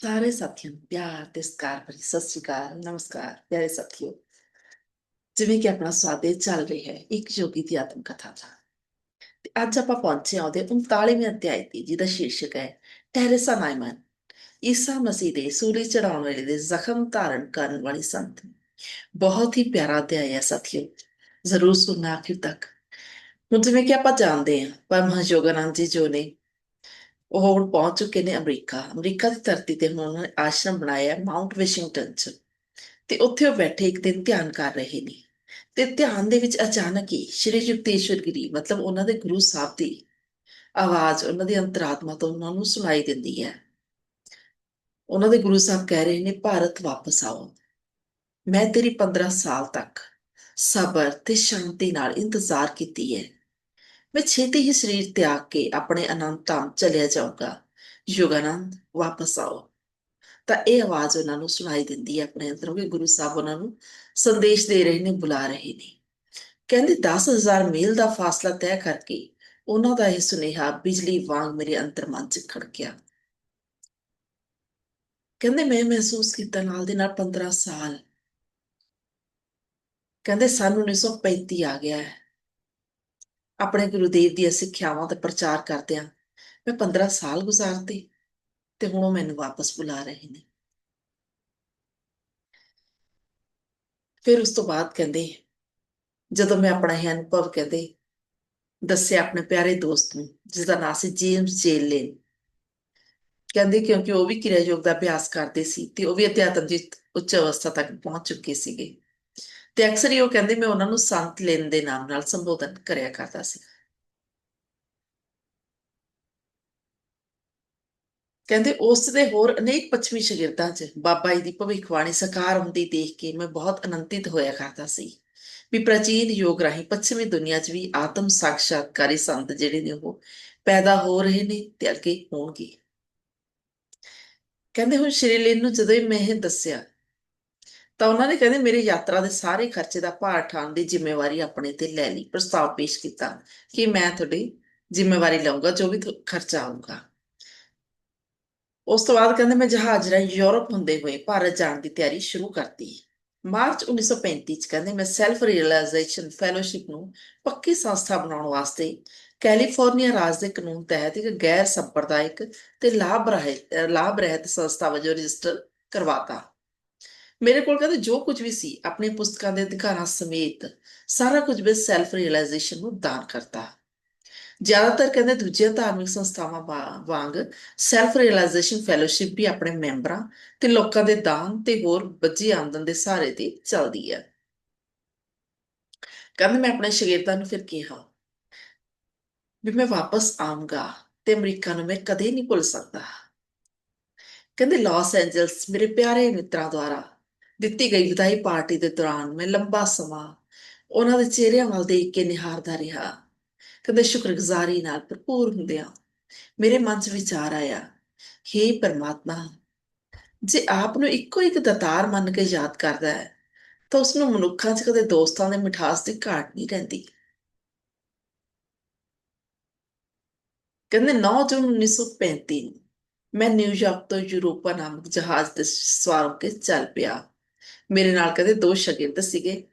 ਸਾਰੇ ਸਾਥੀਆਂ ਨੂੰ ਪਿਆਰ ਤੇ ਸਤਿਕਾਰ ਭਰੀ ਸਤਿ ਸ੍ਰੀ ਅਕਾਲ ਨਮਸਕਾਰ ਪਿਆਰੇ ਸਾਥੀਓ ਜਿਵੇਂ ਕਿ ਆਪਣਾ ਸਵਾਗਤ ਚੱਲ ਰਿਹਾ ਹੈ ਇੱਕ ਯੋਗੀ ਦੀ ਆਤਮ ਕਥਾ ਦਾ ਤੇ ਅੱਜ ਆਪਾਂ ਪਹੁੰਚੇ ਹਾਂ ਉਹਦੇ 39ਵੇਂ ਅਧਿਆਇ ਤੇ ਜਿਹਦਾ ਸ਼ੀਰਸ਼ਕ ਹੈ ਟੈਰੇਸਾ ਨਾਇਮਨ ਈਸਾ ਮਸੀਹ ਦੇ ਸੂਲੀ ਚੜਾਉਣ ਵੇਲੇ ਦੇ ਜ਼ਖਮ ਧਾਰਨ ਕਰਨ ਵਾਲੀ ਸੰਤ ਬਹੁਤ ਹੀ ਪਿਆਰਾ ਅਧਿਆਇ ਹੈ ਸਾਥੀਓ ਜ਼ਰੂਰ ਸੁਣਨਾ ਆਖਿਰ ਤੱਕ ਹੁਣ ਜਿਵੇਂ ਕਿ ਆਪਾਂ ਜਾਣਦੇ ਹਾਂ ਪਰਮਹੰਸ ਯੋਗਾਨੰਦ ਜੀ ਜੋ ਨੇ ਉਹ ਹੁਣ ਪਹੁੰਚ ਚੁੱਕੇ ਨੇ ਅਮਰੀਕਾ। ਅਮਰੀਕਾ ਦੀ ਧਰਤੀ ਤੇ ਹੁਣ ਉਹਨਾਂ ਨੇ ਆਸ਼ਰਮ ਬਣਾਇਆ ਹੈ ਮਾਊਂਟ ਵਾਸ਼ਿੰਗਟਨ 'ਚ। ਤੇ ਉੱਥੇ ਉਹ ਬੈਠੇ ਇੱਕ ਦਿਨ ਧਿਆਨ ਕਰ ਰਹੇ ਨੇ। ਤੇ ਧਿਆਨ ਦੇ ਵਿੱਚ ਅਚਾਨਕ ਹੀ ਸ਼੍ਰੀ ਯੁਕਤੇਸ਼ਵਰ ਗਿਰੀ, ਮਤਲਬ ਉਹਨਾਂ ਦੇ ਗੁਰੂ ਸਾਹਿਬ ਦੀ ਆਵਾਜ਼ ਉਹਨਾਂ ਦੀ ਅੰਤਰਾਤਮਾ ਤੋਂ ਉਹਨਾਂ ਨੂੰ ਸੁਣਾਈ ਦਿੰਦੀ ਹੈ। ਉਹਨਾਂ ਦੇ ਗੁਰੂ ਸਾਹਿਬ ਕਹਿ ਰਹੇ ਨੇ, ਭਾਰਤ ਵਾਪਸ ਆਓ। ਮੈਂ ਤੇਰੀ 15 ਸਾਲ ਤੱਕ ਸਬਰ ਤੇ ਸ਼ਾਂਤੀ ਨਾਲ ਇੰਤਜ਼ਾਰ ਕੀਤੀ ਹੈ। ਮੈਂ ਛੇਤੀ ਹੀ ਸਰੀਰ ਤਿਆਗ ਕੇ ਆਪਣੇ ਅਨੰਤ ਧਾਮ ਚਲਿਆ ਜਾਊਂਗਾ। ਯੁਗਾਨੰਦ, ਵਾਪਸ ਆਓ। ਤਾਂ ਇਹ ਆਵਾਜ਼ ਉਹਨਾਂ ਨੂੰ ਸੁਣਾਈ ਦਿੰਦੀ ਹੈ ਆਪਣੇ ਅੰਦਰੋਂ ਕਿ ਗੁਰੂ ਸਾਹਿਬ ਉਹਨਾਂ ਨੂੰ ਸੰਦੇਸ਼ ਦੇ ਰਹੇ ਨੇ, ਬੁਲਾ ਰਹੇ ਨੇ। ਕਹਿੰਦੇ 10000 ਮੀਲ ਦਾ ਫਾਸਲਾ ਤੈਅ ਕਰਕੇ ਉਹਨਾਂ ਦਾ ਇਹ ਸੁਨੇਹਾ ਬਿਜਲੀ ਵਾਂਗ ਮੇਰੇ ਅੰਤਰ ਮਨ 'ਚ ਖੜਕਿਆ। ਕਹਿੰਦੇ, ਮੈਂ ਮਹਿਸੂਸ ਕੀਤਾ ਨਾਲ ਦੇ ਨਾਲ 15 ਸਾਲ। ਕਹਿੰਦੇ, ਸਨ 1935 ਆ ਗਿਆ ਹੈ। ਆਪਣੇ ਗੁਰੂਦੇਵ ਦੀਆਂ ਸਿੱਖਿਆਵਾਂ ਤੇ ਪ੍ਰਚਾਰ ਕਰਦਿਆਂ ਮੈਂ 15 ਸਾਲ ਗੁਜ਼ਾਰਤੇ ਤੇ ਹੁਣ ਉਹ ਮੈਨੂੰ ਵਾਪਸ ਬੁਲਾ ਰਹੇ ਨੇ। ਫਿਰ ਉਸ ਤੋਂ ਬਾਅਦ ਕਹਿੰਦੇ, ਜਦੋਂ ਮੈਂ ਆਪਣਾ ਇਹ ਅਨੁਭਵ ਕਹਿੰਦੇ, ਦੱਸਿਆ ਆਪਣੇ ਪਿਆਰੇ ਦੋਸਤ ਨੂੰ ਜਿਸ ਦਾ ਨਾਮ ਸੀ ਜੇਮਸ ਜੇਲਨ। ਕਹਿੰਦੇ ਕਿਉਂਕਿ ਉਹ ਵੀ ਕਿਰਿਆ ਯੋਗ ਦਾ ਅਭਿਆਸ ਕਰਦੇ ਸੀ ਤੇ ਉਹ ਵੀ ਅਧਿਆਤਮ ਦੀ ਉੱਚ ਅਵਸਥਾ ਤੱਕ ਪਹੁੰਚ ਚੁੱਕੇ ਸੀਗੇ। ਤੇ ਅਕਸਰ ਹੀ ਉਹ ਕਹਿੰਦੇ ਮੈਂ ਉਹਨਾਂ ਨੂੰ ਸੰਤ ਲੈਣ ਦੇ ਨਾਮ ਨਾਲ ਸੰਬੋਧਨ ਕਰਿਆ ਕਰਦਾ ਸੀ। ਕਹਿੰਦੇ ਉਸ ਦੇ ਹੋਰ ਅਨੇਕ ਪੱਛਮੀ ਸ਼ਾਗਿਰਦਾਂ 'ਚ ਬਾਬਾ ਜੀ ਦੀ ਭਵਿੱਖਬਾਣੀ ਸਾਕਾਰ ਹੁੰਦੀ ਦੇਖ ਕੇ ਮੈਂ ਬਹੁਤ ਆਨੰਦਿਤ ਹੋਇਆ ਕਰਦਾ ਸੀ ਵੀ ਪ੍ਰਾਚੀਨ ਯੋਗ ਰਾਹੀਂ ਪੱਛਮੀ ਦੁਨੀਆ 'ਚ ਵੀ ਆਤਮ ਸਾਖਸ਼ਾਤਕਾਰੀ ਸੰਤ ਜਿਹੜੇ ਨੇ ਉਹ ਪੈਦਾ ਹੋ ਰਹੇ ਨੇ ਤੇ ਅੱਗੇ ਹੋਣਗੇ। ਕਹਿੰਦੇ ਹੁਣ ਸ਼੍ਰੀ ਲੀਨ ਨੂੰ ਜਦੋਂ ਹੀ ਮੈਂ ਇਹ ਦੱਸਿਆ ਤਾਂ ਉਹਨਾਂ ਨੇ ਕਹਿੰਦੇ ਮੇਰੀ ਯਾਤਰਾ ਦੇ ਸਾਰੇ ਖਰਚੇ ਦਾ ਭਾਰ ਠਾਣ ਦੀ ਜ਼ਿੰਮੇਵਾਰੀ ਆਪਣੇ ਤੇ ਲੈ ਲਈ, ਪ੍ਰਸਤਾਵ ਪੇਸ਼ ਕੀਤਾ ਕਿ ਮੈਂ ਤੁਹਾਡੀ ਜ਼ਿੰਮੇਵਾਰੀ ਲਵਾਂਗਾ ਜੋ ਵੀ ਖਰਚਾ ਆਊਗਾ। ਉਸ ਤੋਂ ਬਾਅਦ ਕਹਿੰਦੇ ਮੈਂ ਜਹਾਜ਼ ਰਾਹੀਂ ਯੂਰਪ ਹੁੰਦੇ ਹੋਏ ਭਾਰਤ ਜਾਣ ਦੀ ਤਿਆਰੀ ਸ਼ੁਰੂ ਕਰਤੀ। ਮਾਰਚ 1935 ਚ ਕਹਿੰਦੇ ਮੈਂ ਸੈਲਫ ਰਿਅਲਾਈਜੇਸ਼ਨ ਫੈਲੋਸ਼ਿਪ ਨੂੰ ਪੱਕੀ ਸੰਸਥਾ ਬਣਾਉਣ ਵਾਸਤੇ ਕੈਲੀਫੋਰਨੀਆ ਰਾਜ ਦੇ ਕਾਨੂੰਨ ਤਹਿਤ ਇੱਕ ਗੈਰ ਸੰਪਰਦਾਇਕ ਤੇ ਲਾਭ ਰਹਿਤ ਲਾਭ ਰਹਿਤ ਸੰਸਥਾ ਵਜੋਂ ਰਜਿਸਟਰ ਕਰਵਾਤਾ। ਮੇਰੇ ਕੋਲ ਕਹਿੰਦੇ ਜੋ ਕੁਝ ਵੀ ਸੀ, ਆਪਣੇ ਪੁਸਤਕਾਂ ਦੇ ਅਧਿਕਾਰਾਂ ਸਮੇਤ ਸਾਰਾ ਕੁਝ ਮੈਂ ਸੈਲਫ ਰਿਅਲਾਈਜੇਸ਼ਨ ਨੂੰ ਦਾਨ ਕਰਤਾ। ਜ਼ਿਆਦਾਤਰ ਕਹਿੰਦੇ ਦੂਜੀਆਂ ਧਾਰਮਿਕ ਸੰਸਥਾਵਾਂ ਵਾ- ਵਾਂਗ ਸੈਲਫ ਰਿਅਲਾਈਜੇਸ਼ਨ ਫੈਲੋਸ਼ਿਪ ਵੀ ਆਪਣੇ ਮੈਂਬਰਾਂ ਤੇ ਲੋਕਾਂ ਦੇ ਦਾਨ ਤੇ ਹੋਰ ਬੱਜੀ ਆਮਦਨ ਦੇ ਸਹਾਰੇ ਤੇ ਚੱਲਦੀ ਹੈ। ਕਹਿੰਦੇ ਮੈਂ ਆਪਣੇ ਸ਼ਾਗਿਰਦਾਂ ਨੂੰ ਫਿਰ ਕਿਹਾ ਵੀ ਮੈਂ ਵਾਪਸ ਆਉਂਗਾ ਤੇ ਅਮਰੀਕਾ ਨੂੰ ਮੈਂ ਕਦੇ ਨਹੀਂ ਭੁੱਲ ਸਕਦਾ। ਕਹਿੰਦੇ ਲਾਸ ਐਂਜਲਸ ਮੇਰੇ ਪਿਆਰੇ ਮਿੱਤਰਾਂ ਦੁਆਰਾ ਦਿੱਤੀ ਗਈ ਵਿਦਾਈ ਪਾਰਟੀ ਦੇ ਦੌਰਾਨ ਮੈਂ ਲੰਬਾ ਸਮਾਂ ਉਹਨਾਂ ਦੇ ਚਿਹਰਿਆਂ ਵੱਲ ਦੇਖ ਕੇ ਨਿਹਾਰਦਾ ਰਿਹਾ। ਕਦੇ ਸ਼ੁਕਰਗੁਜ਼ਾਰੀ ਨਾਲ ਭਰਪੂਰ ਹੁੰਦਿਆਂ ਮੇਰੇ ਮਨ 'ਚ ਵਿਚਾਰ ਆਇਆ हे ਪਰਮਾਤਮਾ, ਜੇ ਆਪ ਨੂੰ ਇੱਕੋ ਇੱਕ ਦਤਾਰ ਮੰਨ ਕੇ ਯਾਦ ਕਰਦਾ ਹੈ, ਤਾਂ ਉਸ ਨੂੰ ਮਨੁੱਖਾਂ 'ਚ ਕਦੇ ਦੋਸਤਾਂ ਦੇ ਮਿਠਾਸ ਦੀ ਘਾਟ ਨਹੀਂ ਰਹਿੰਦੀ। ਕਹਿੰਦੇ 9 ਜੂਨ 1935 ਨੂੰ ਮੈਂ ਨਿਊਯਾਰਕ ਤੋਂ ਯੂਰੋਪਾ ਨਾਮਕ ਜਹਾਜ਼ ਤੇ ਸਵਾਰ ਹੋ ਕੇ ਚੱਲ ਪਿਆ। ਮੇਰੇ ਨਾਲ ਕਹਿੰਦੇ ਦੋ ਸ਼ਾਗਿਰਦ ਸੀਗੇ।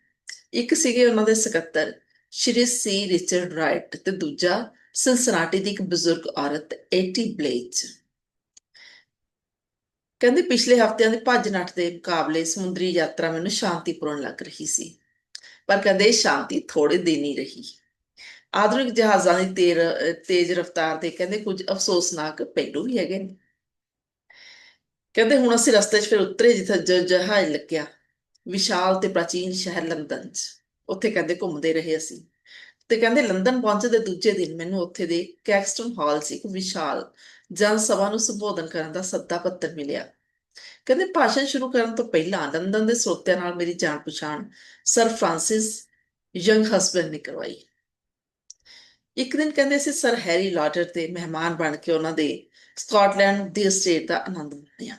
ਇੱਕ ਸੀਗੇ ਉਹਨਾਂ ਦੇ ਸਕੱਤਰ, ਸ਼੍ਰੀ ਸੀ ਰਿਚਰਡ ਰਾਈਟ ਤੇ ਦੂਜਾ ਸਿਨਸਨਾਟੀ ਦੀ ਇੱਕ ਬਜ਼ੁਰਗ ਔਰਤ ਏਟੀ ਬਲੇਚ। ਕਹਿੰਦੇ ਪਿਛਲੇ ਹਫ਼ਤਿਆਂ ਦੇ ਭੱਜ ਨੱਠ ਦੇ ਮੁਕਾਬਲੇ ਸਮੁੰਦਰੀ ਯਾਤਰਾ ਮੈਨੂੰ ਸ਼ਾਂਤੀਪੂਰਨ ਲੱਗ ਰਹੀ ਸੀ। ਪਰ ਕਦੇ ਸ਼ਾਂਤੀ ਥੋੜੇ ਦਿਨ ਹੀ ਰਹੀ। ਆਧੁਨਿਕ ਜਹਾਜ਼ਾਂ ਦੀ ਤੇਰ ਤੇਜ਼ ਰਫ਼ਤਾਰ ਦੇ ਕਹਿੰਦੇ ਕੁਝ ਅਫਸੋਸਨਾਕ ਪਹਿਲੂ ਵੀ ਹੈਗੇ ਨੇ। ਕਹਿੰਦੇ ਹੁਣ ਅਸੀਂ ਰਸਤੇ 'ਚ ਫਿਰ ਉਤਰੇ ਜਿੱਥੇ ਜ- ਜਹਾਜ਼ ਲੱਗਿਆ। ਵਿਸ਼ਾਲ ਤੇ ਪ੍ਰਾਚੀਨ ਸ਼ਹਿਰ ਲੰਦਨ 'ਚ। ਉੱਥੇ ਕਹਿੰਦੇ ਘੁੰਮਦੇ ਰਹੇ ਅਸੀਂ। ਤੇ ਕਹਿੰਦੇ ਲੰਦਨ ਪਹੁੰਚੇ ਦੇ ਦੂਜੇ ਦਿਨ ਮੈਨੂੰ ਉੱਥੇ ਦੇ ਕੈਕਸਟਨ ਹਾਲ 'ਚ ਇੱਕ ਵਿਸ਼ਾਲ ਜਨ ਸਭਾ ਨੂੰ ਸੰਬੋਧਨ ਕਰਨ ਦਾ ਸੱਦਾ ਪੱਤਰ ਮਿਲਿਆ। ਕਹਿੰਦੇ ਭਾਸ਼ਣ ਸ਼ੁਰੂ ਕਰਨ ਤੋਂ ਪਹਿਲਾਂ ਲੰਡਨ ਦੇ ਸਰੋਤਿਆਂ ਨਾਲ ਮੇਰੀ ਜਾਣ ਪਛਾਣ ਸਰ ਫ੍ਰਾਂਸਿਸ ਯੰਗ ਹਸਬੰਡ ਨੇ ਕਰਵਾਈ। ਇੱਕ ਦਿਨ ਕਹਿੰਦੇ ਅਸੀਂ ਸਰ ਹੈਰੀ ਲਾਟਰ ਤੇ ਮਹਿਮਾਨ ਬਣ ਕੇ ਉਹਨਾਂ ਦੇ ਸਕਾਟਲੈਂਡ ਦੀ ਸਟੇਟ ਦਾ ਆਨੰਦ ਮਾਣਿਆ।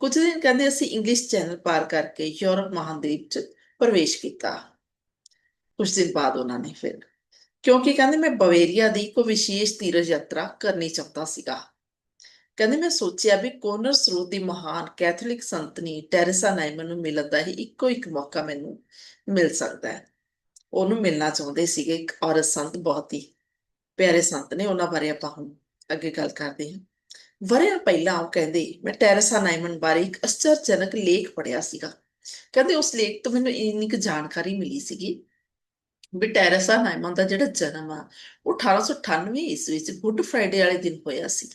ਕੁਝ ਦਿਨ ਕਹਿੰਦੇ ਅਸੀਂ ਇੰਗਲਿਸ਼ ਚੈਨਲ ਪਾਰ ਕਰਕੇ ਯੂਰਪ ਮਹਾਂਦੀਪ 'ਚ ਪ੍ਰਵੇਸ਼ ਕੀਤਾ। ਕੁਝ ਦਿਨ ਬਾਅਦ ਉਹਨਾਂ ਨੇ ਫਿਰ, ਕਿਉਂਕਿ ਕਹਿੰਦੇ ਮੈਂ ਬਵੇਰੀਆ ਦੀ ਕੋਈ ਵਿਸ਼ੇਸ਼ ਤੀਰਥ ਯਾਤਰਾ ਕਰਨੀ ਚਾਹੁੰਦਾ ਸੀਗਾ। ਕਹਿੰਦੇ ਮੈਂ ਸੋਚਿਆ ਵੀ ਕੋਨਰ ਸਰੂਤ ਦੀ ਮਹਾਨ ਕੈਥੋਲਿਕ ਸੰਤਨੀ ਟੈਰੇਸਾ ਨਾਈਮਨ ਨੂੰ ਮਿਲਣ ਦਾ ਹੀ ਇੱਕੋ ਇੱਕ ਮੌਕਾ ਮੈਨੂੰ ਮਿਲ ਸਕਦਾ ਹੈ। ਉਹਨੂੰ ਮਿਲਣਾ ਚਾਹੁੰਦੇ ਸੀਗੇ ਇੱਕ ਔਰਤ ਸੰਤ, ਬਹੁਤ ਹੀ ਪਿਆਰੇ ਸੰਤ ਨੇ। ਉਹਨਾਂ ਬਾਰੇ ਆਪਾਂ ਹੁਣ ਅੱਗੇ ਗੱਲ ਕਰਦੇ ਹਾਂ। ਵਰਿਆਂ ਪਹਿਲਾਂ ਉਹ ਕਹਿੰਦੇ, ਮੈਂ ਟੈਰੇਸਾ ਨਾਈਮਨ ਬਾਰੇ ਇੱਕ ਅਚਰਜਨਕ ਲੇਖ ਪੜਿਆ ਸੀਗਾ। ਕਹਿੰਦੇ ਉਸ ਲੇਖ ਤੋਂ ਮੈਨੂੰ ਇੰਨੀ ਕੁ ਜਾਣਕਾਰੀ ਮਿਲੀ ਸੀਗੀ ਵੀ ਟੈਰੇਸਾ ਨਾਈਮਨ ਦਾ ਜਿਹੜਾ ਜਨਮ ਆ, ਉਹ 1898 ਈਸਵੀ ਵਿੱਚ ਗੁੱਡ ਫਰਾਈਡੇ ਵਾਲੇ ਦਿਨ ਹੋਇਆ ਸੀ।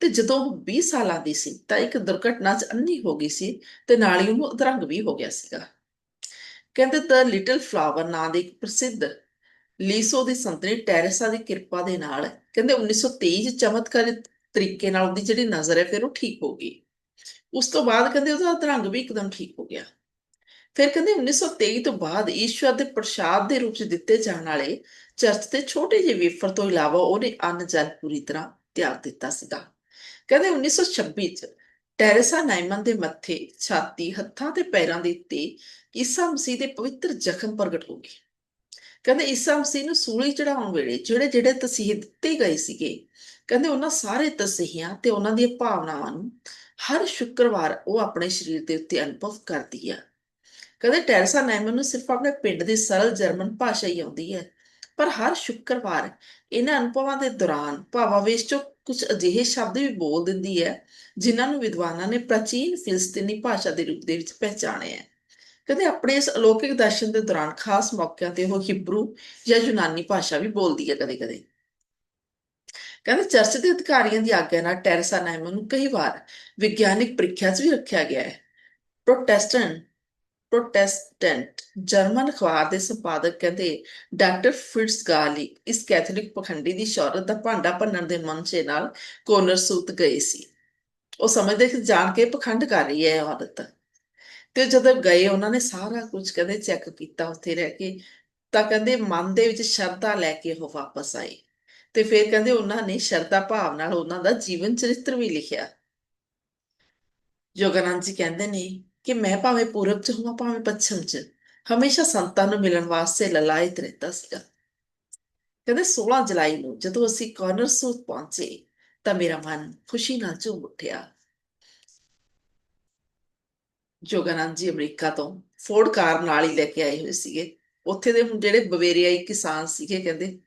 ਤੇ ਜਦੋਂ ਉਹ 20 ਸਾਲਾਂ ਦੀ ਸੀ, ਤਾਂ ਇੱਕ ਦੁਰਘਟਨਾ 'ਚ ਅੰਨੀ ਹੋ ਗਈ ਸੀ ਤੇ ਨਾਲ ਹੀ ਉਹਨੂੰ ਅਧਰੰਗ ਵੀ ਹੋ ਗਿਆ ਸੀਗਾ। ਕਹਿੰਦੇ ਦ ਲਿਟਲ ਫਲਾਵਰ ਨਾਂ ਦੇ ਇੱਕ ਪ੍ਰਸਿੱਧ ਲੀਸੋ ਦੀ ਸੰਤਰੀ ਟੈਰੇਸਾ ਦੀ ਕਿਰਪਾ ਦੇ ਨਾਲ, ਕਹਿੰਦੇ 1923 ਚ ਚਮਤਕਾਰੀ ਤਰੀਕੇ ਨਾਲ ਉਹਦੀ ਜਿਹੜੀ ਨਜ਼ਰ ਹੈ, ਫਿਰ ਉਹ ਠੀਕ ਹੋ ਗਈ। ਉਸ ਤੋਂ ਬਾਅਦ ਕਹਿੰਦੇ ਉਹਦਾ ਰੰਗ ਵੀ ਇੱਕਦਮ ਠੀਕ ਹੋ ਗਿਆ। ਫਿਰ ਕਹਿੰਦੇ 1923 ਤੋਂ ਬਾਅਦ ਈਸ਼ਵਰ ਦੇ ਪ੍ਰਸ਼ਾਦ ਦੇ ਰੂਪ 'ਚ ਦਿੱਤੇ ਜਾਣ ਵਾਲੇ ਚਰਚ ਦੇ ਛੋਟੇ ਜਿਹੇ ਵੇਫਰ ਤੋਂ ਇਲਾਵਾ ਉਹਨੇ ਅੰਨ ਜਲ ਪੂਰੀ ਤਰ੍ਹਾਂ ਤਿਆਗ ਦਿੱਤਾ ਸੀਗਾ। ਕਹਿੰਦੇ 1926 'ਚ ਟੈਰੇਸਾ ਨਾਈਮਨ ਦੇ ਮੱਥੇ, ਛਾਤੀ, ਹੱਥਾਂ ਤੇ ਪੈਰਾਂ ਦੇ ਉੱਤੇ ਈਸਾ ਮਸੀਹ ਦੇ ਪਵਿੱਤਰ ਜ਼ਖਮ ਪ੍ਰਗਟ ਹੋ ਗਏ। ਕਹਿੰਦੇ ਈਸਾ ਮਸੀਹ ਨੂੰ ਸੂਲੀ ਚੜਾਉਣ ਵੇਲੇ ਜਿਹੜੇ ਜਿਹੜੇ ਤਸੀਹੇ ਦਿੱਤੇ ਗਏ ਸੀਗੇ ਕਹਿੰਦੇ ਉਹਨਾਂ ਸਾਰੇ ਤਸੀਹਿਆਂ ਤੇ ਉਹਨਾਂ ਦੀਆਂ ਭਾਵਨਾਵਾਂ ਨੂੰ ਹਰ ਸ਼ੁੱਕਰਵਾਰ ਉਹ ਆਪਣੇ ਸਰੀਰ ਦੇ ਉੱਤੇ ਅਨੁਭਵ ਕਰਦੀ ਹੈ ਕਹਿੰਦੇ ਟੈਰਸਾ ਨੈਮਨ ਨੂੰ ਸਿਰਫ ਆਪਣੇ ਪਿੰਡ ਦੀ ਸਰਲ ਜਰਮਨ ਭਾਸ਼ਾ ਹੀ ਆਉਂਦੀ ਹੈ, ਪਰ ਹਰ ਸ਼ੁੱਕਰਵਾਰ ਇਹਨਾਂ ਅਨੁਭਵਾਂ ਦੇ ਦੌਰਾਨ ਭਾਵਾਵੇਸ਼ ਚੋਂ ਕੁਝ ਅਜਿਹੇ ਸ਼ਬਦ ਵੀ ਬੋਲ ਦਿੰਦੀ ਹੈ, ਜਿਨ੍ਹਾਂ ਨੂੰ ਵਿਦਵਾਨਾਂ ਨੇ ਪ੍ਰਾਚੀਨ ਫਿਲਸਤੀਨੀ ਭਾਸ਼ਾ ਦੇ ਰੂਪ ਦੇ ਵਿੱਚ ਪਹਿਚਾਣਿਆ ਹੈ। ਕਹਿੰਦੇ ਆਪਣੇ ਇਸ ਅਲੌਕਿਕ ਦਰਸ਼ਨ ਦੇ ਦੌਰਾਨ ਖਾਸ ਮੌਕਿਆਂ ਤੇ ਉਹ ਹਿਬਰੂ ਜਾਂ ਯੂਨਾਨੀ ਭਾਸ਼ਾ ਵੀ ਬੋਲਦੀ ਹੈ ਕਦੇ-ਕਦੇ। ਕਹਿੰਦੇ ਚਰਚ ਦੇ ਅਧਿਕਾਰੀਆਂ ਦੀ ਆਗਿਆ ਨਾਲ ਟੈਰੇਸਾ ਨਾਈਮਨ ਨੂੰ ਕਈ ਵਾਰ ਵਿਗਿਆਨਿਕ ਪ੍ਰੀਖਿਆ 'ਚ ਵੀ ਰੱਖਿਆ ਗਿਆ ਹੈ। ਪ੍ਰੋਟੈਸਟੈਂਟ ਪ੍ਰੋਟੈਸਟੈਂਟ ਜਰਮਨ ਅਖਬਾਰ ਦੇ ਸੰਪਾਦਕ ਕਹਿੰਦੇ, ਡਾਕਟਰ ਫਿਟਸ ਗਾਲੀ ਇਸ ਕੈਥੋਲਿਕ ਪਖੰਡੀ ਦੀ ਸ਼ੌਹਰਤ ਦਾ ਭਾਂਡਾ ਭੰਨਣ ਦੇ ਮਨਸ਼ੇ ਨਾਲ ਕੋਨਰ ਸੂਤ ਗਏ ਸੀ। ਉਹ ਸਮਝਦੇ ਕਿ ਜਾਣ ਕੇ ਪਖੰਡ ਕਰ ਰਹੀ ਹੈ ਔਰਤ। ਤੇ ਜਦੋਂ ਗਏ, ਉਹਨਾਂ ਨੇ ਸਾਰਾ ਕੁਝ ਕਹਿੰਦੇ ਚੈੱਕ ਕੀਤਾ ਉੱਥੇ ਰਹਿ ਕੇ। ਤਾਂ ਕਹਿੰਦੇ, ਮਨ ਦੇ ਵਿੱਚ ਸ਼ਰਧਾ ਲੈ ਕੇ ਉਹ ਵਾਪਸ ਆਏ। ਤੇ ਫਿਰ ਕਹਿੰਦੇ ਉਹਨਾਂ ਨੇ ਸ਼ਰਧਾ ਭਾਵ ਨਾਲ ਉਹਨਾਂ ਦਾ ਜੀਵਨ ਚਰਿੱਤਰ ਵੀ ਲਿਖਿਆ। ਯੋਗਾਨੰਦ ਜੀ ਕਹਿੰਦੇ ਨੇ ਕਿ ਮੈਂ ਭਾਵੇਂ ਪੂਰਬ ਚ ਹੋਵਾਂ, ਭਾਵੇਂ ਪੱਛਮ ਚ, ਹਮੇਸ਼ਾ ਸੰਤਾਂ ਨੂੰ ਮਿਲਣ ਵਾਸਤੇ ਲਲਾਇਤ ਰਹਿੰਦਾ ਸੀਗਾ। ਕਹਿੰਦੇ 16 ਜੁਲਾਈ ਨੂੰ ਜਦੋਂ ਅਸੀਂ ਕਾਰਨਰ ਸੂਤ ਪਹੁੰਚੇ, ਤਾਂ ਮੇਰਾ ਮਨ ਖੁਸ਼ੀ ਨਾਲ ਝੂਮ ਉੱਠਿਆ। ਜੋਗਾਨੰਦ ਜੀ ਅਮਰੀਕਾ ਤੋਂ ਫੋਰਡ ਕਾਰ ਨਾਲ ਹੀ ਲੈ ਕੇ ਆਏ ਹੋਏ ਸੀਗੇ। ਉੱਥੇ ਦੇ ਹੁਣ ਜਿਹੜੇ ਬਵੇਰੀਆਈ ਕਿਸਾਨ ਸੀਗੇ, ਕਹਿੰਦੇ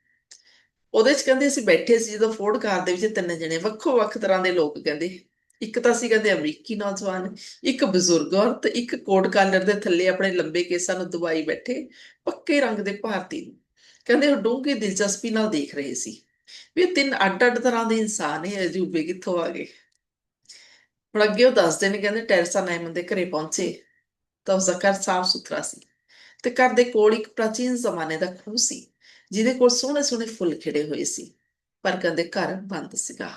ਉਹਦੇ ਚ ਕਹਿੰਦੇ ਅਸੀਂ ਬੈਠੇ ਸੀ ਜਦੋਂ ਫੋਰਡ ਕਾਰ ਦੇ ਵਿੱਚ ਤਿੰਨ ਜਣੇ ਵੱਖੋ ਵੱਖ ਤਰ੍ਹਾਂ ਦੇ ਲੋਕ ਕਹਿੰਦੇ। ਇੱਕ ਤਾਂ ਸੀ ਕਹਿੰਦੇ ਅਮਰੀਕੀ ਨੌਜਵਾਨ, ਇੱਕ ਬਜ਼ੁਰਗ ਔਰ ਤੇ ਇੱਕ ਕੋਟ ਕਾਲਰ ਦੇ ਥੱਲੇ ਆਪਣੇ ਲੰਬੇ ਕੇਸਾਂ ਨੂੰ ਦਬਾਈ ਬੈਠੇ, ਪੱਕੇ ਰੰਗ ਦੇ ਭਾਰਤੀ ਨੂੰ। ਕਹਿੰਦੇ ਉਹ ਡੂੰਘੀ ਦਿਲਚਸਪੀ ਨਾਲ ਦੇਖ ਰਹੇ ਸੀ ਵੀ ਇਹ ਤਿੰਨ ਅੱਡ-ਅੱਡ ਤਰ੍ਹਾਂ ਦੇ ਇਨਸਾਨ ਇਹ ਅਜੂਬੇ ਕਿੱਥੋਂ ਆ ਗਏ। ਹੁਣ ਅੱਗੇ ਉਹ ਦੱਸਦੇ ਨੇ, ਕਹਿੰਦੇ ਟੈਰਸਾ ਨਾਇਮਨ ਦੇ ਘਰੇ ਪਹੁੰਚੇ, ਤਾਂ ਉਸ ਦਾ ਘਰ ਸਾਫ਼ ਸੁਥਰਾ ਸੀ ਤੇ ਘਰ ਦੇ ਕੋਲ ਇੱਕ ਪ੍ਰਾਚੀਨ ਜ਼ਮਾਨੇ ਦਾ ਖੂਹ ਸੀ। ਜਿਹਦੇ ਕੋਲ ਸੋਹਣੇ-ਸੋਹਣੇ ਫੁੱਲ ਖਿੜੇ ਹੋਏ ਸੀ, ਪਰ ਕਹਿੰਦੇ ਘਰ ਬੰਦ ਸੀਗਾ।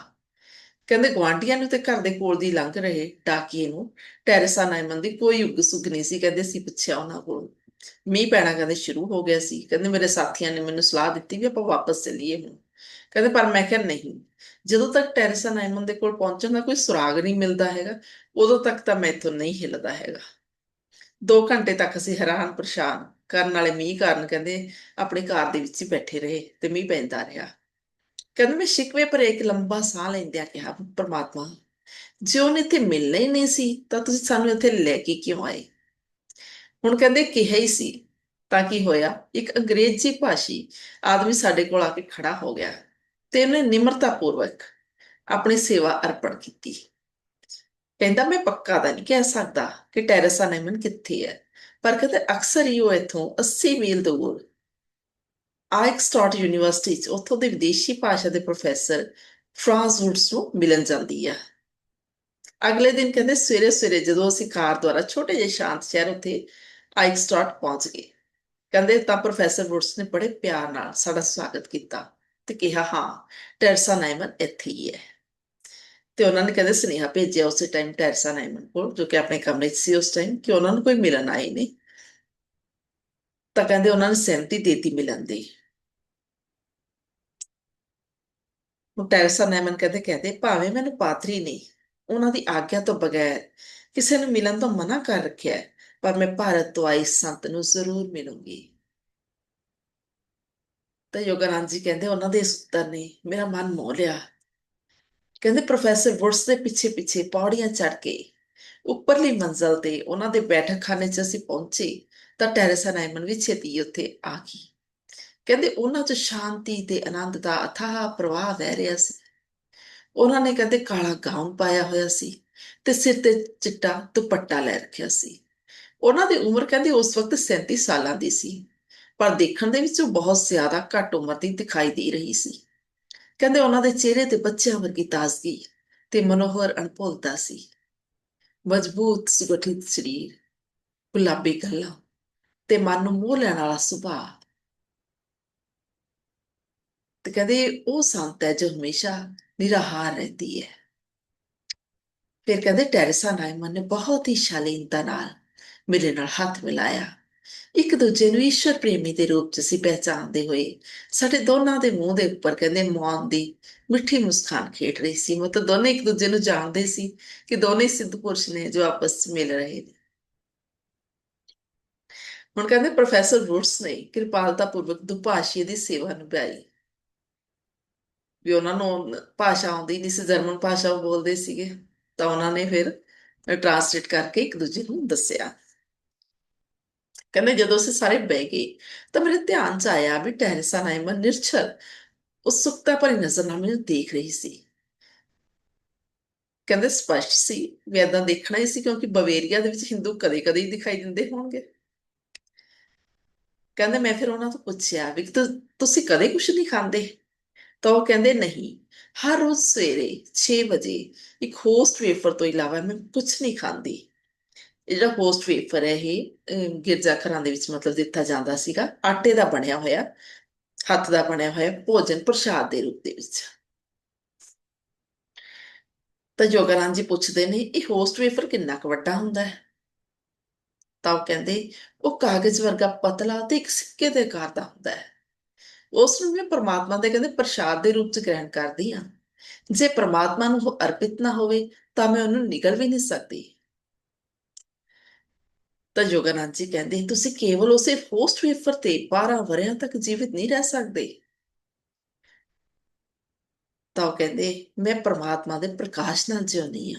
ਕਹਿੰਦੇ ਗਵਾਂਢੀਆਂ ਨੂੰ ਤੇ ਘਰ ਦੇ ਕੋਲ ਦੀ ਲੰਘ ਰਹੇ ਡਾਕੀਏ ਨੂੰ ਟੈਰੇਸਾ ਨਾਇਮਨ ਦੀ ਕੋਈ ਉਗ ਸੁੱਗ ਨਹੀਂ ਸੀ, ਕਹਿੰਦੇ ਸੀ ਪੁੱਛਿਆ ਉਹਨਾਂ ਕੋਲ। ਮੀਂਹ ਪੈਣਾ ਕਹਿੰਦੇ ਸ਼ੁਰੂ ਹੋ ਗਿਆ ਸੀ, ਕਹਿੰਦੇ ਮੇਰੇ ਸਾਥੀਆਂ ਨੇ ਮੈਨੂੰ ਸਲਾਹ ਦਿੱਤੀ ਵੀ ਆਪਾਂ ਵਾਪਸ ਚੱਲੀਏ ਹੁਣ। ਕਹਿੰਦੇ ਪਰ ਮੈਂ ਕਿਹਾ ਨਹੀਂ, ਜਦੋਂ ਤੱਕ ਟੈਰੇਸਾ ਨਾਇਮਨ ਦੇ ਕੋਲ ਪਹੁੰਚਣ ਦਾ ਕੋਈ ਸੁਰਾਗ ਨਹੀਂ ਮਿਲਦਾ ਹੈਗਾ, ਉਦੋਂ ਤੱਕ ਤਾਂ ਮੈਂ ਇੱਥੋਂ ਨਹੀਂ ਹਿੱਲਦਾ ਹੈਗਾ। 2 ਘੰਟੇ ਤੱਕ ਅਸੀਂ ਹੈਰਾਨ ਪਰੇਸ਼ਾਨ ਕਰਨ ਵਾਲੇ ਮੀਂਹ ਕਾਰਨ ਕਹਿੰਦੇ ਆਪਣੀ ਕਾਰ ਦੇ ਵਿੱਚ ਹੀ ਬੈਠੇ ਰਹੇ ਤੇ ਮੀਂਹ ਪੈਂਦਾ ਰਿਹਾ। ਕਹਿੰਦੇ ਮੈਂ ਸ਼ਿਕਵੇ ਪਰ ਇੱਕ ਲੰਬਾ ਸਾਹ ਲੈਂਦਿਆਂ ਕਿਹਾ, ਪਰਮਾਤਮਾ, ਜੇ ਉਹਨੇ ਇੱਥੇ ਮਿਲਣਾ ਹੀ ਨਹੀਂ ਸੀ, ਤਾਂ ਤੁਸੀਂ ਸਾਨੂੰ ਇੱਥੇ ਲੈ ਕੇ ਕਿਉਂ ਆਏ? ਹੁਣ ਕਹਿੰਦੇ ਕਿਹਾ ਹੀ ਸੀ, ਤਾਂ ਕੀ ਹੋਇਆ? ਇੱਕ ਅੰਗਰੇਜ਼ੀ ਭਾਸ਼ੀ ਆਦਮੀ ਸਾਡੇ ਕੋਲ ਆ ਕੇ ਖੜਾ ਹੋ ਗਿਆ ਤੇ ਉਹਨੇ ਨਿਮਰਤਾ ਪੂਰਵਕ ਆਪਣੀ ਸੇਵਾ ਅਰਪਣ ਕੀਤੀ। ਕਹਿੰਦਾ, ਮੈਂ ਪੱਕਾ ਤਾਂ ਨਹੀਂ ਕਹਿ ਸਕਦਾ ਕਿ ਟੈਰੇਸਾ ਨੇਮਨ ਕਿੱਥੇ ਹੈ? ਪਰ ਕਹਿੰਦੇ ਅਕਸਰ ਹੀ ਉਹ ਇਥੋਂ 80 ਮੀਲ ਦੂਰ। ਆਇਕਸਟਾਟ ਯੂਨੀਵਰਸਿਟੀ ਚ ਉੱਥੋਂ ਦੇ ਵਿਦੇਸ਼ੀ ਭਾਸ਼ਾ ਦੇ ਪ੍ਰੋਫੈਸਰ ਫਰਾਂਸ ਵੁਡਸ ਨੂੰ ਮਿਲਣ ਜਾਂਦੀ ਆ। ਅਗਲੇ ਦਿਨ ਕਹਿੰਦੇ ਸਵੇਰੇ ਸਵੇਰੇ ਜਦੋਂ ਅਸੀਂ ਕਾਰ ਦੁਆਰਾ ਛੋਟੇ ਜਿਹੇ ਸ਼ਾਂਤ ਸ਼ਹਿਰ ਉੱਤੇ ਆਇਕਸਟਾਟ ਪਹੁੰਚ ਗਏ। ਕਹਿੰਦੇ ਤਾਂ ਪ੍ਰੋਫੈਸਰ ਵੁਡਸ ਨੇ ਬੜੇ ਪਿਆਰ ਨਾਲ ਸਾਡਾ ਸਵਾਗਤ ਕੀਤਾ ਤੇ ਕਿਹਾ, ਹਾਂ, ਟੈਰਸਾ ਨਾਇਮਨ ਇੱਥੇ ਹੀ ਹੈ। ਤੇ ਉਹਨਾਂ ਨੇ ਕਹਿੰਦੇ, ਸੁਨੇਹਾ ਭੇਜਿਆ ਉਸੇ ਟਾਈਮ ਟੈਰਸਾ ਨਾਈਮਨ ਕੋਲ, ਜੋ ਕਿ ਆਪਣੇ ਕਮਰੇ 'ਚ ਸੀ ਉਸ ਟਾਈਮ ਕਿ ਉਹਨਾਂ ਨੂੰ ਕੋਈ ਮਿਲਣ ਆਏ ਨਹੀਂ ਤਾਂ ਕਹਿੰਦੇ ਉਹਨਾਂ ਨੇ ਸਹਿਮਤੀ ਦੇਤੀ ਮਿਲਣ ਦੀ। ਉਹ ਟੈਰਸਾ ਨਾਈਮਨ ਕਹਿੰਦੇ ਕਹਿੰਦੇ, ਭਾਵੇਂ ਮੈਨੂੰ ਪਾਤਰੀ ਨਹੀਂ, ਉਹਨਾਂ ਦੀ ਆਗਿਆ ਤੋਂ ਬਗੈਰ ਕਿਸੇ ਨੂੰ ਮਿਲਣ ਤੋਂ ਮਨਾ ਕਰ ਰੱਖਿਆ ਪਰ ਮੈਂ ਭਾਰਤ ਤੋਂ ਆਈ ਸੰਤ ਨੂੰ ਜ਼ਰੂਰ ਮਿਲੂੰਗੀ। ਤਾਂ ਯੋਗਾਨੰਦ ਜੀ ਕਹਿੰਦੇ, ਉਹਨਾਂ ਦੇ ਇਸ ਉੱਤਰ ਨੇ ਮੇਰਾ ਮਨ ਮੋਹ ਲਿਆ। ਕਹਿੰਦੇ ਪ੍ਰੋਫੈਸਰ ਵੁਰਸ ਦੇ ਪਿੱਛੇ ਪਿੱਛੇ ਪੌੜੀਆਂ ਚੜ ਕੇ ਉੱਪਰਲੀ ਮੰਜ਼ਲ ਤੇ ਉਹਨਾਂ ਦੇ ਬੈਠਕ ਖਾਨੇ 'ਚ ਅਸੀਂ ਪਹੁੰਚੇ ਤਾਂ ਟੈਰੇਸਾ ਨਾਇਮਨ ਵੀ ਛੇਤੀ ਉੱਥੇ ਆ ਗਈ। ਕਹਿੰਦੇ ਉਹਨਾਂ 'ਚ ਸ਼ਾਂਤੀ ਤੇ ਆਨੰਦ ਦਾ ਅਥਾਹ ਪ੍ਰਵਾਹ ਵਹਿ ਰਿਹਾ ਸੀ। ਉਹਨਾਂ ਨੇ ਕਹਿੰਦੇ ਕਾਲਾ ਗਾਊਨ ਪਾਇਆ ਹੋਇਆ ਸੀ ਤੇ ਸਿਰ ਤੇ ਚਿੱਟਾ ਦੁਪੱਟਾ ਲੈ ਰੱਖਿਆ ਸੀ। ਉਹਨਾਂ ਦੀ ਉਮਰ ਕਹਿੰਦੇ ਉਸ ਵਕਤ 37 ਸਾਲਾਂ ਦੀ ਸੀ, ਪਰ ਦੇਖਣ ਦੇ ਵਿੱਚ ਉਹ ਬਹੁਤ ਜ਼ਿਆਦਾ ਘੱਟ ਉਮਰ ਦੀ ਦਿਖਾਈ ਦੇ ਰਹੀ ਸੀ। ਕਹਿੰਦੇ ਉਹਨਾਂ ਦੇ ਚਿਹਰੇ ਤੇ ਬੱਚਿਆਂ ਵਰਗੀ ਤਾਜ਼ਗੀ ਤੇ ਮਨੋਹਰ ਅਣਭੁੱਲਤਾ ਸੀ। ਮਜ਼ਬੂਤ ਸੁਗਠਿਤ ਸਰੀਰ, ਗੁਲਾਬੀ ਗੱਲਾਂ ਤੇ ਮਨ ਨੂੰ ਮੋਹ ਲੈਣ ਵਾਲਾ ਸੁਭਾਅ। ਤੇ ਕਹਿੰਦੇ ਉਹ ਸੰਤ ਹੈ ਜੋ ਹਮੇਸ਼ਾ ਨਿਰਾਹਾਰ ਰਹਿੰਦੀ ਹੈ। ਫਿਰ ਕਹਿੰਦੇ ਟੈਰੇਸਾ ਨਾਇਮਨ ਨੇ ਬਹੁਤ ਹੀ ਸ਼ਾਲੀਨਤਾ ਨਾਲ ਮੇਰੇ ਨਾਲ ਹੱਥ ਮਿਲਾਇਆ। ਇੱਕ ਦੂਜੇ ਨੂੰ ਈਸ਼ਵਰ ਪ੍ਰੇਮੀ ਦੇ ਰੂਪ 'ਚ ਅਸੀਂ ਪਹਿਚਾਨਦੇ ਹੋਏ, ਸਾਡੇ ਦੋਨਾਂ ਦੇ ਮੂੰਹ ਦੇ ਉੱਪਰ ਕਹਿੰਦੇ ਮੌਨ ਦੀ ਮਿੱਠੀ ਮੁਸਕਾਨ ਖੇਡ ਰਹੀ ਸੀ। ਮਤਲਬ ਦੋਨੇ ਇੱਕ ਦੂਜੇ ਨੂੰ ਜਾਣਦੇ ਸੀ ਕਿ ਦੋਨੇ ਸਿੱਧ ਪੁਰਸ਼ ਨੇ ਜੋ ਆਪਸ 'ਚ ਮਿਲ ਰਹੇ ਨੇ। ਹੁਣ ਕਹਿੰਦੇ ਪ੍ਰੋਫੈਸਰ ਵੁਡਸ ਨੇ ਕਿਰਪਾਲਤਾ ਪੂਰਵਕ ਦੁਭਾਸ਼ੀ ਦੀ ਸੇਵਾ ਨਿਭਾਈ। ਵੀ ਉਹਨਾਂ ਨੂੰ ਭਾਸ਼ਾ ਆਉਂਦੀ ਨਹੀਂ ਸੀ, ਜਰਮਨ ਭਾਸ਼ਾ ਉਹ ਬੋਲਦੇ ਸੀਗੇ। ਤਾਂ ਉਹਨਾਂ ਨੇ ਫਿਰ ਟ੍ਰਾਂਸਲੇਟ ਕਰਕੇ ਇੱਕ ਦੂਜੇ ਨੂੰ ਦੱਸਿਆ। ਕਹਿੰਦੇ ਜਦੋਂ ਅਸੀਂ ਸਾਰੇ ਬਹਿ ਗਏ ਤਾਂ ਮੇਰੇ ਧਿਆਨ 'ਚ ਆਇਆ ਵੀ ਟੈਰੇਸਾ ਨਾਈਮਨ ਨਿਰਛਲ ਉਤਸੁਕਤਾ ਭਰੀ ਨਜ਼ਰ ਨਾਲ ਮੈਨੂੰ ਦੇਖ ਰਹੀ ਸੀ। ਕਹਿੰਦੇ ਸਪਸ਼ਟ ਸੀ ਵੀ ਏਦਾਂ ਦੇਖਣਾ ਹੀ ਸੀ ਕਿਉਂਕਿ ਬਵੇਰੀਆ ਦੇ ਵਿੱਚ ਹਿੰਦੂ ਕਦੇ-ਕਦੇ ਹੀ ਦਿਖਾਈ ਦਿੰਦੇ ਹੋਣਗੇ। ਕਹਿੰਦੇ ਮੈਂ ਫਿਰ ਉਹਨਾਂ ਤੋਂ ਪੁੱਛਿਆ ਵੀ ਤੁਸੀਂ ਕਦੇ ਕੁਝ ਨਹੀਂ ਖਾਂਦੇ? ਤਾਂ ਉਹ ਕਹਿੰਦੇ ਨਹੀਂ, ਹਰ ਰੋਜ਼ ਸਵੇਰੇ 6 ਵਜੇ ਇੱਕ ਹੋਸਟ ਵੇਫਰ ਤੋਂ ਇਲਾਵਾ ਮੈਂ ਕੁਝ ਨਹੀਂ ਖਾਂਦੀ। ਇਹ ਜਿਹੜਾ ਹੋਸਟ ਵੇਫਰ ਹੈ ਇਹ ਅਮ, ਗਿਰਜਾਘਰਾਂ ਦੇ ਵਿੱਚ ਮਤਲਬ ਦਿੱਤਾ ਜਾਂਦਾ ਸੀਗਾ। ਆਟੇ ਦਾ ਬਣਿਆ ਹੋਇਆ ਹੱਥ ਦਾ ਬਣਿਆ ਹੋਇਆ ਭੋਜਨ ਪ੍ਰਸ਼ਾਦ ਦੇ ਰੂਪ ਦੇ ਵਿੱਚ। ਤਾਂ ਯੋਗਾਨੰਦ ਜੀ ਪੁੱਛਦੇ ਨੇ ਇਹ ਹੋਸਟ ਵੇਫਰ ਕਿੰਨਾ ਕੁ ਵੱਡਾ ਹੁੰਦਾ ਹੈ? ਤਾਂ ਉਹ ਕਹਿੰਦੇ ਉਹ ਕਾਗਜ਼ ਵਰਗਾ ਪਤਲਾ ਤੇ ਇੱਕ ਸਿੱਕੇ ਦੇ ਆਕਾਰ ਦਾ ਹੁੰਦਾ ਹੈ। ਉਸ ਨੂੰ ਮੈਂ ਪ੍ਰਮਾਤਮਾ ਦੇ ਕਹਿੰਦੇ ਪ੍ਰਸ਼ਾਦ ਦੇ ਰੂਪ ਚ ਗ੍ਰਹਿਣ ਕਰਦੀ ਹਾਂ। ਜੇ ਪ੍ਰਮਾਤਮਾ ਨੂੰ ਉਹ ਅਰਪਿਤ ਨਾ ਹੋਵੇ ਤਾਂ ਮੈਂ ਉਹਨੂੰ ਨਿਗਲ ਵੀ ਨਹੀਂ ਸਕਦੀ। ਤਾਂ ਯੋਗਾਨੰਦ ਜੀ ਕਹਿੰਦੇ, ਤੁਸੀਂ ਕੇਵਲ ਉਸੇ ਹੋਸਟ ਵੇਫਰ ਤੇ 12 ਵਰਿਆਂ ਤੱਕ ਜੀਵਿਤ ਨਹੀਂ ਰਹਿ ਸਕਦੇ। ਤਾਂ ਉਹ ਕਹਿੰਦੇ, ਮੈਂ ਪ੍ਰਮਾਤਮਾ ਦੇ ਪ੍ਰਕਾਸ਼ ਨਾਲ ਜਿਉਣੀ ਆ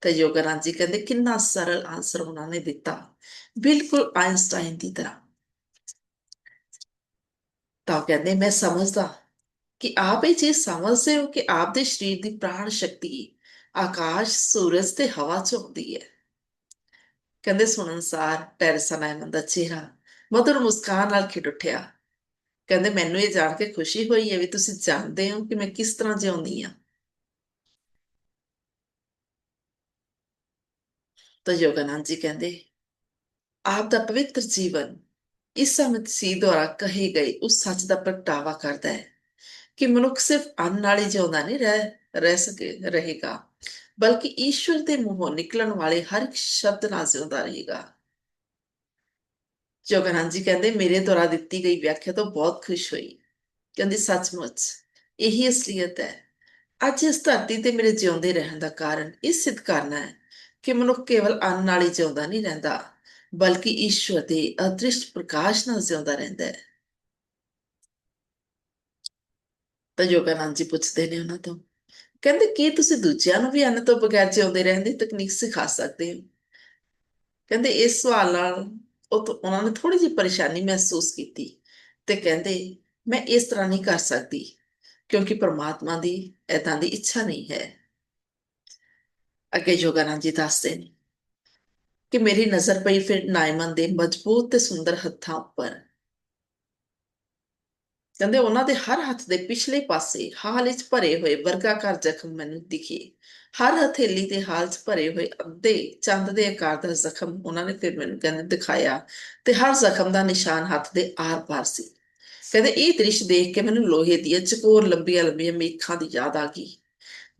ਤਾਂ ਯੋਗਾਨੰਦ ਜੀ ਕਹਿੰਦੇ, ਕਿੰਨਾ ਸਰਲ ਆਨਸਰ ਉਹਨਾਂ ਨੇ ਦਿੱਤਾ। ਬਿਲਕੁਲ ਆਇਨਸਟਾਈਨ ਦੀ ਤਰ੍ਹਾਂ। ਤਾਂ ਉਹ ਕਹਿੰਦੇ, ਮੈਂ ਸਮਝਦਾ ਕਿ ਆਪ ਇਹ ਚੀਜ਼ ਸਮਝਦੇ ਹੋ ਕਿ ਆਪ ਦੇ ਸਰੀਰ ਦੀ ਪ੍ਰਾਣ ਸ਼ਕਤੀ ਆਕਾਸ਼, ਸੂਰਜ ਤੇ ਹਵਾ ਚ ਹੁੰਦੀ ਹੈ। ਕਹਿੰਦੇ ਸੁਣਨ ਸਾਰ ਟੈਰੇਸਾ ਨਾਇਮਨ ਦਾ ਚਿਹਰਾ ਮਧੁਰ ਮੁਸਕਾਨ ਨਾਲ ਖਿੜ ਉੱਠਿਆ। ਕਹਿੰਦੇ, ਮੈਨੂੰ ਇਹ ਜਾਣ ਕੇ ਖੁਸ਼ੀ ਹੋਈ ਹੈ ਵੀ ਤੁਸੀਂ ਜਾਣਦੇ ਹੋ ਕਿ ਮੈਂ ਕਿਸ ਤਰ੍ਹਾਂ ਜਿਉਂਦੀ ਹਾਂ। ਤਾਂ ਯੋਗਾਨੰਦ ਜੀ ਕਹਿੰਦੇ, ਆਪ ਦਾ ਪਵਿੱਤਰ ਜੀਵਨ ਇਸ ਸਮਿਤ ਸੀ ਦੁਆਰਾ ਕਹੇ ਗਏ ਉਸ ਸੱਚ ਦਾ ਪ੍ਰਗਟਾਵਾ ਕਰਦਾ ਹੈ ਕਿ ਮਨੁੱਖ ਸਿਰਫ ਅੰਨ ਨਾਲ ਹੀ ਜਿਉਂਦਾ ਨਹੀਂ ਰਹਿ ਰਹਿ ਸਕੇ, ਰਹੇਗਾ। ਬਲਕਿ ਈਸ਼ਵਰ ਦੇ ਮੂੰਹੋਂ ਨਿਕਲਣ ਵਾਲੇ ਹਰ ਇੱਕ ਸ਼ਬਦ ਨਾਲ ਜਿਉਂਦਾ ਰਹੇਗਾ। ਜੋਗਾਨੰਦ ਜੀ ਕਹਿੰਦੇ, ਮੇਰੇ ਦੁਆਰਾ ਦਿੱਤੀ ਗਈ ਵਿਆਖਿਆ ਤੋਂ ਬਹੁਤ ਖੁਸ਼ ਹੋਈ। ਕਹਿੰਦੀ, ਸੱਚਮੁੱਚ, ਇਹੀ ਅਸਲੀਅਤ ਹੈ। ਅੱਜ ਇਸ ਧਰਤੀ ਤੇ ਮੇਰੇ ਜਿਉਂਦੇ ਰਹਿਣ ਦਾ ਕਾਰਨ ਇਹ ਸਿੱਧ ਕਰਨਾ ਹੈ ਕਿ ਮਨੁੱਖ ਕੇਵਲ ਅੰਨ ਨਾਲ ਹੀ ਜਿਉਂਦਾ ਨਹੀਂ ਰਹਿੰਦਾ, ਬਲਕਿ ਈਸ਼ਵਰ ਦੇ ਅਦ੍ਰਿਸ਼ਟ ਪ੍ਰਕਾਸ਼ ਨਾਲ ਜਿਉਂਦਾ ਰਹਿੰਦਾ ਹੈ। ਤਾਂ ਯੋਗਾਨੰਦ ਜੀ ਪੁੱਛਦੇ ਨੇ ਉਹਨਾਂ ਤੋਂ ਕਹਿੰਦੇ ਕੀ ਤੁਸੀਂ ਦੂਜਿਆਂ ਨੂੰ ਵੀ ਅੰਨ ਤੋਂ ਬਗੈਰ ਜਿਉਂਦੇ ਰਹਿਣ ਦੀ ਤਕਨੀਕ ਸਿਖਾ ਸਕਦੇ ਹੋ? ਕਹਿੰਦੇ ਇਸ ਸਵਾਲ ਨਾਲ ਉਹ ਉਹਨਾਂ ਨੇ ਥੋੜੀ ਜਿਹੀ ਪਰੇਸ਼ਾਨੀ ਮਹਿਸੂਸ ਕੀਤੀ ਤੇ ਕਹਿੰਦੇ, ਮੈਂ ਇਸ ਤਰ੍ਹਾਂ ਨਹੀਂ ਕਰ ਸਕਦੀ, ਕਿਉਂਕਿ ਪ੍ਰਮਾਤਮਾ ਦੀ ਏਦਾਂ ਦੀ ਇੱਛਾ ਨਹੀਂ ਹੈ। ਅੱਗੇ ਯੋਗਾਨੰਦ ਜੀ ਦੱਸਦੇ ਨੇ ਕਿ ਮੇਰੀ ਨਜ਼ਰ ਪਈ ਫਿਰ ਨਾਇਮਨ ਦੇ ਮਜ਼ਬੂਤ ਤੇ ਸੁੰਦਰ ਹੱਥਾਂ ਉੱਪਰ। ਕਹਿੰਦੇ ਉਹਨਾਂ ਦੇ ਹਰ ਹੱਥ ਦੇ ਪਿਛਲੇ ਪਾਸੇ ਹਾਲ ਵਿੱਚ ਭਰੇ ਹੋਏ ਵਰਗਾਕਾਰ ਜ਼ਖਮ ਮੈਨੂੰ ਦਿਖੇ। ਹਰ ਹਥੇਲੀ ਦੇ ਹਾਲ 'ਚ ਭਰੇ ਹੋਏ ਅੱਧੇ ਚੰਦ ਦੇ ਆਕਾਰ ਦਾ ਜ਼ਖਮ ਉਹਨਾਂ ਨੇ ਫਿਰ ਮੈਨੂੰ ਕਹਿੰਦੇ ਦਿਖਾਇਆ ਤੇ ਹਰ ਜ਼ਖਮ ਦਾ ਨਿਸ਼ਾਨ ਹੱਥ ਦੇ ਆਰ-ਪਾਰ ਸੀ। ਕਹਿੰਦੇ ਇਹ ਦ੍ਰਿਸ਼ ਦੇਖ ਕੇ ਮੈਨੂੰ ਲੋਹੇ ਦੀਆਂ ਚਕੋਰ ਲੰਬੀਆਂ ਲੰਬੀਆਂ ਮੇਖਾਂ ਦੀ ਯਾਦ ਆ ਗਈ,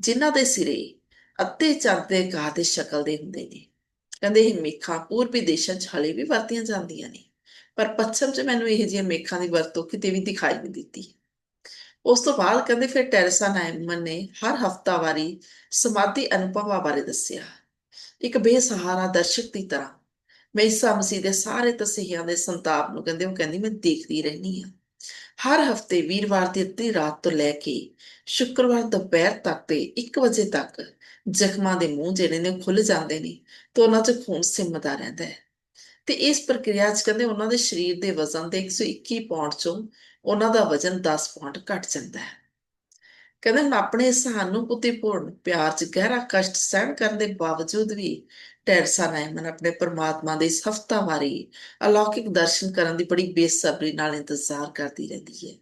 ਜਿਨ੍ਹਾਂ ਦੇ ਸਿਰੇ ਅੱਧੇ ਚੰਦ ਦੇ ਆਕਾਰ ਦੇ ਸ਼ਕਲ ਦੇ ਹੁੰਦੇ ਨੇ। ਕਹਿੰਦੇ ਇਹ ਮੇਖਾਂ ਪੂਰਬੀ ਦੇਸ਼ਾਂ 'ਚ ਹਲੇ ਵੀ ਵਰਤੀਆਂ ਜਾਂਦੀਆਂ ਨੇ। ਪਰ ਪੱਛਮ 'ਚ ਮੈਨੂੰ ਇਹ ਜਿਹੀਆਂ ਮੇਖਾਂ ਦੀ ਵਰਤੋਂ ਕਿਤੇ ਵੀ ਦਿਖਾਈ ਨਹੀਂ ਦਿੱਤੀ। ਉਸ ਤੋਂ ਬਾਅਦ ਕਹਿੰਦੇ ਫਿਰ ਟੈਰੇਸਾ ਨਾਇਮਨ ਨੇ ਹਰ ਹਫਤਾਵਾਰੀ ਸਮਾਧੀ ਅਨੁਭਵਾਂ ਬਾਰੇ ਦੱਸਿਆ। ਇੱਕ ਬੇਸਹਾਰਾ ਦਰਸ਼ਕ ਦੀ ਤਰ੍ਹਾਂ ਮੈਂ ਈਸਾ ਮਸੀਹ ਦੇ ਸਾਰੇ ਤਸੀਹਿਆਂ ਦੇ ਸੰਤਾਪ ਨੂੰ ਕਹਿੰਦੇ, ਉਹ ਕਹਿੰਦੀ, ਮੈਂ ਦੇਖਦੀ ਰਹਿਣੀ ਆ ਹਰ ਹਫ਼ਤੇ ਵੀਰਵਾਰ ਦੀ ਅੱਧੀ ਰਾਤ ਤੋਂ ਲੈ ਕੇ ਸ਼ੁੱਕਰਵਾਰ ਦੁਪਹਿਰ ਤੱਕ ਤੇ 1 ਵਜੇ ਤੱਕ ਜ਼ਖਮਾਂ ਦੇ ਮੂੰਹ ਜਿਹੜੇ ਨੇ ਉਹ ਖੁੱਲ ਜਾਂਦੇ ਨੇ ਤੇ ਉਹਨਾਂ 'ਚ ਖੂਨ ਸਿੰਮਦਾ ਰਹਿੰਦਾ ਹੈ। ਤੇ ਇਸ ਪ੍ਰਕਿਰਿਆ 'ਚ ਕਹਿੰਦੇ ਉਹਨਾਂ ਦੇ ਸਰੀਰ ਦੇ ਵਜ਼ਨ ਦੇ 121 ਪੌਂਡ 'ਚੋਂ ਉਹਨਾਂ ਦਾ ਵਜ਼ਨ 10 ਪੌਂਡ ਘਟ ਜਾਂਦਾ ਹੈ। ਕਹਿੰਦੇ ਹੁਣ ਆਪਣੇ ਸਹਾਨੁਭੂਤੀਪੂਰਨ ਪਿਆਰ 'ਚ, ਗਹਿਰਾ ਕਸ਼ਟ ਸਹਿਣ ਕਰਨ ਦੇ ਬਾਵਜੂਦ ਵੀ ਟੈਰਸਾ ਨਾਇਮਨ ਆਪਣੇ ਪਰਮਾਤਮਾ ਦੇ ਇਸ ਹਫਤਾਵਾਰੀ ਅਲੌਕਿਕ ਦਰਸ਼ਨ ਕਰਨ ਦੀ ਬੜੀ ਬੇਸਬਰੀ ਨਾਲ ਇੰਤਜ਼ਾਰ ਕਰਦੀ ਰਹਿੰਦੀ ਹੈ।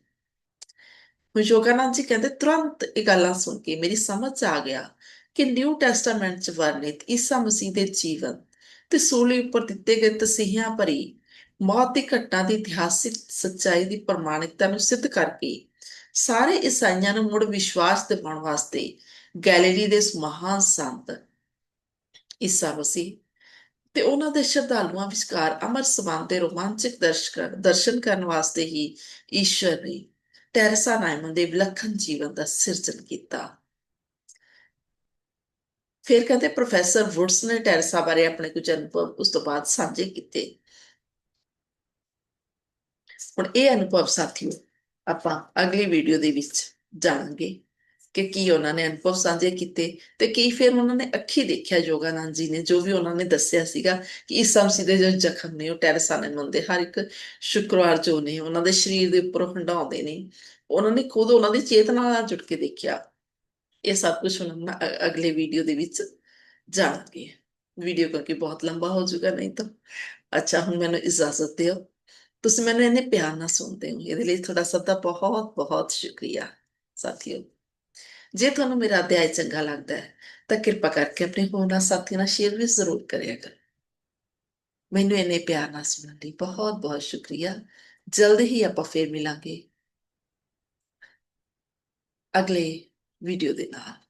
ਹੁਣ ਯੋਗਾਨੰਦ ਜੀ ਕਹਿੰਦੇ, ਤੁਰੰਤ ਇਹ ਗੱਲਾਂ ਸੁਣ ਕੇ ਮੇਰੀ ਸਮਝ 'ਚ ਆ ਗਿਆ ਕਿ ਨਿਊ ਟੈਸਟਾਮੈਂਟ 'ਚ ਵਰਣਿਤ ਈਸਾ ਮਸੀਹ ਦੇ ਜੀਵਨ ਤੇ ਸੂਲੀ ਉੱਪਰ ਦਿੱਤੇ ਗਏ ਤਸੀਹਿਆਂ ਭਰੀ ਮੌਤ ਦੀ ਘਟਨਾ ਦੀ ਇਤਿਹਾਸਿਕ ਸੱਚਾਈ ਦੀ ਪ੍ਰਮਾਣਿਕਤਾ ਨੂੰ ਸਿੱਧ ਕਰਕੇ ਸਾਰੇ ਈਸਾਈਆਂ ਨੂੰ ਮੁੜ ਵਿਸ਼ਵਾਸ ਦਿਵਾਉਣ ਵਾਸਤੇ ਗੈਲੀਲੀ ਦੇ ਇਸ ਮਹਾਨ ਸੰਤ ਈਸਾ ਮਸੀਹ ਤੇ ਉਹਨਾਂ ਦੇ ਸ਼ਰਧਾਲੂਆਂ ਵਿਚਕਾਰ ਅਮਰ ਸਬੰਧ ਦੇ ਰੋਮਾਂਚਕ ਦਰਸ਼ਕ ਦਰਸ਼ਨ ਕਰਨ ਵਾਸਤੇ ਹੀ ਈਸ਼ਵਰ ਨੇ ਟੈਰੇਸਾ ਨਾਇਮਨ ਦੇ ਵਿਲੱਖਣ ਜੀਵਨ ਦਾ ਸਿਰਜਣ ਕੀਤਾ। ਫਿਰ ਕਹਿੰਦੇ ਪ੍ਰੋਫੈਸਰ ਵੁੱਡਸ ਨੇ ਟੈਰੇਸਾ ਬਾਰੇ ਆਪਣੇ ਕੁਝ ਅਨੁਭਵ ਉਸ ਤੋਂ ਬਾਅਦ ਸਾਂਝੇ ਕੀਤੇ। ਹੁਣ ਇਹ ਅਨੁਭਵ ਸਾਥੀਓ, ਆਪਾਂ ਅਗਲੀ ਵੀਡੀਓ ਦੇ ਵਿੱਚ ਜਾਣਾਂਗੇ ਕਿ ਕੀ ਉਹਨਾਂ ਨੇ ਅਨੁਭਵ ਸਾਂਝੇ ਕੀਤੇ ਤੇ ਕੀ ਫਿਰ ਉਹਨਾਂ ਨੇ ਅੱਖੀ ਦੇਖਿਆ ਯੋਗਾਨੰਦ ਜੀ ਨੇ, ਜੋ ਵੀ ਉਹਨਾਂ ਨੇ ਦੱਸਿਆ ਸੀਗਾ ਕਿ ਇਸ ਸਮਸੀ ਦੇ ਜੋ ਜ਼ਖਮ ਨੇ, ਉਹ ਟੈਰੇਸਾ ਨੇ ਮੰਦੇ ਹਰ ਇੱਕ ਸ਼ੁੱਕਰਵਾਰ ਜੋ ਨੇ, ਉਹਨਾਂ ਦੇ ਸਰੀਰ ਦੇ ਉੱਪਰ ਹੰਡਾਉਂਦੇ ਨੇ। ਉਹਨਾਂ ਨੇ ਖੁਦ ਉਹਨਾਂ ਦੀ ਚੇਤਨਾ ਨਾਲ ਜੁੜ ਕੇ ਦੇਖਿਆ। ਇਹ ਸਭ ਕੁਝ ਹੁਣ ਆਪਾਂ ਅਗਲੇ ਵੀਡੀਓ ਦੇ ਵਿੱਚ ਜਾਣਾਂਗੇ। ਵੀਡੀਓ ਕਰਕੇ ਬਹੁਤ ਲੰਬਾ ਹੋ ਜਾਊਗਾ, ਨਹੀਂ ਤਾਂ। ਅੱਛਾ, ਹੁਣ ਮੈਨੂੰ ਇਜਾਜ਼ਤ ਦਿਓ। ਤੁਸੀਂ ਮੈਨੂੰ ਇੰਨੇ ਪਿਆਰ ਨਾਲ ਸੁਣਦੇ ਹੋ, ਇਹਦੇ ਲਈ ਤੁਹਾਡਾ ਸਭ ਦਾ ਬਹੁਤ ਬਹੁਤ ਸ਼ੁਕਰੀਆ, ਸਾਥੀਓ। ਜੇ ਤੁਹਾਨੂੰ ਮੇਰਾ ਅਧਿਆਇ ਚੰਗਾ ਲੱਗਦਾ ਹੈ, ਤਾਂ ਕਿਰਪਾ ਕਰਕੇ ਆਪਣੇ ਹੋਰਨਾਂ ਸਾਥੀਆਂ ਨਾਲ ਸ਼ੇਅਰ ਵੀ ਜ਼ਰੂਰ ਕਰਿਆ ਕਰੋ। ਮੈਨੂੰ ਇੰਨੇ ਪਿਆਰ ਨਾਲ ਸੁਣਨ ਲਈ ਬਹੁਤ ਬਹੁਤ ਸ਼ੁਕਰੀਆ। ਜਲਦ ਹੀ ਆਪਾਂ ਫੇਰ ਮਿਲਾਂਗੇ। ਅਗਲੇ ਵੀਡੀਓ ਦੇ ਨਾਲ